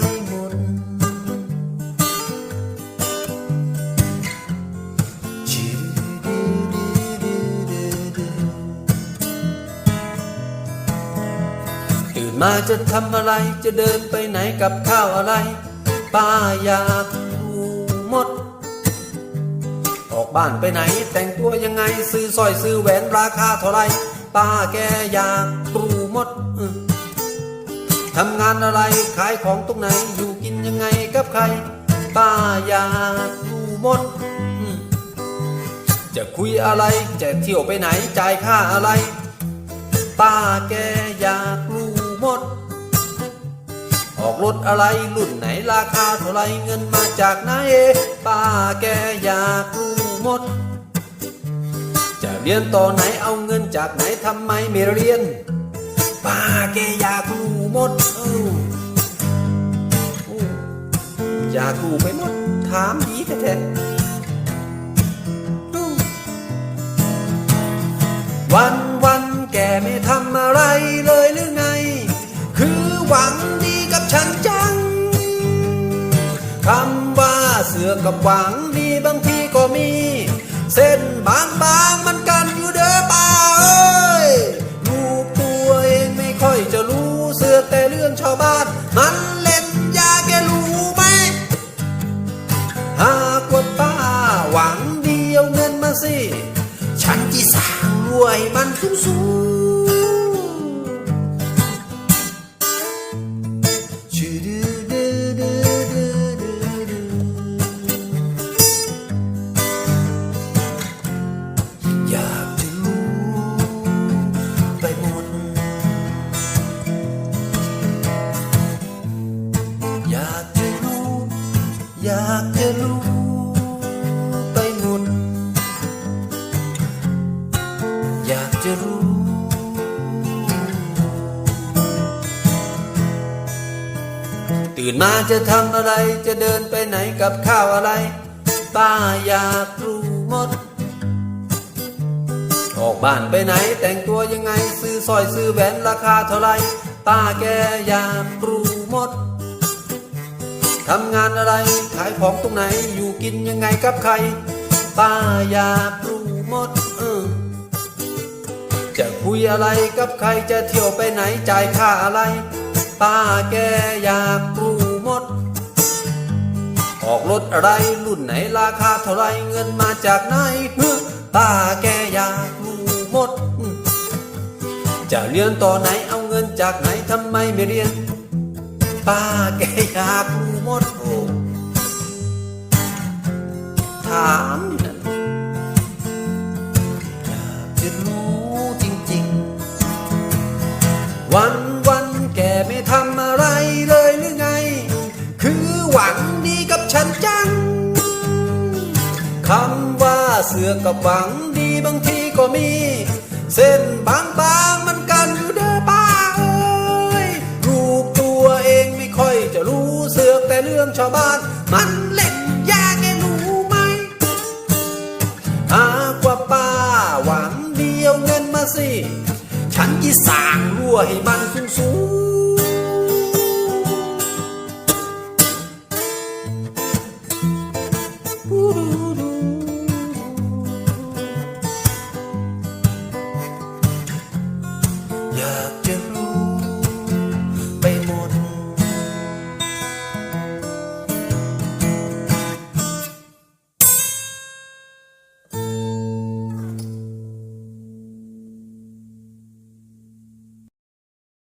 มตื่นมาจะทำอะไรจะเดินไปไหนกับข้าวอะไร ป้าอยากรู้หมด ออกบ้านไปไหนแต่งตัวยังไง ซื้อสร้อยซื้อแหวนราคาเท่าไร ป้าแกอยากรู้หมดอ ทำงานอะไรขายของตรงไหนอยู่กินยังไงกับใคร ป้าอยากรู้หมด จะคุยอะไรจะเที่ยวไปไหนจ่ายค่าอะไร ป้าแกอยากรู้หมด ออกรถอะไรรุ่นไหนราคาเท่าไรเงินมาจากไหนป้าแกอยากรู้หมด จะเรียนต่อไหนเอาเงินจากไหนทำไมไม่เรียน ป้าแกอยาก หมดเอออู้อยากรู้ไปหมด ถามดีแท้ๆวันวันแกไม่ทำอะไรเลยหรือไง คือหวังดีกับฉันจังคำว่าเสือกับหวังดีบางทีก็มี เส้นบางบางาวบ้าน มันเล่นยาแกรู้ไหม หากว่าป้าหวังเดียวเงินมาสิ ฉันจะสร้างรวยมันสูงสูง อยากจะรู้ไปหมด อยากจะรู้ ตื่นมาจะทำอะไรจะเดินไปไหนกับข้าวอะไร ป้าอยากรู้หมด ออกบ้านไปไหนแต่งตัวยังไง ซื้อสร้อยซื้อแหวนราคาเท่าไรป้าแกอยากรู้หมด ทำงานอะไรขายของตรงไหนอยู่กินยังไงกับใคร ป้าอยากรู้หมดเออจะคุยอะไรกับใครจะเที่ยวไปไหนจ่ายค่าอะไร ป้าแกอยากรู้หมด ออกรถอะไรรุ่นไหนราคาเท่าไรเงินมาจากไหนเฮ้อป้าแกอยากรู้หมด จะเรียนต่อไหนเอาเงินจากไหนทำไมไม่เรียน ป้าแกอยากรู้ มดโอ้ถามนี่นอยากจะรู้จริง ๆ วันวันแกไม่ทำอะไรเลยหรือไง คือหวังดีกับฉันจังคำว่าเสือกับหวังดีบางทีก็มี เส้นบาง ชาวบ้าน มันเล่นยาแกรู้ไหมหากว่าป้าหวังเดียวเงินมาสิ ฉันกี่สางรั่วให้มันสูงสูง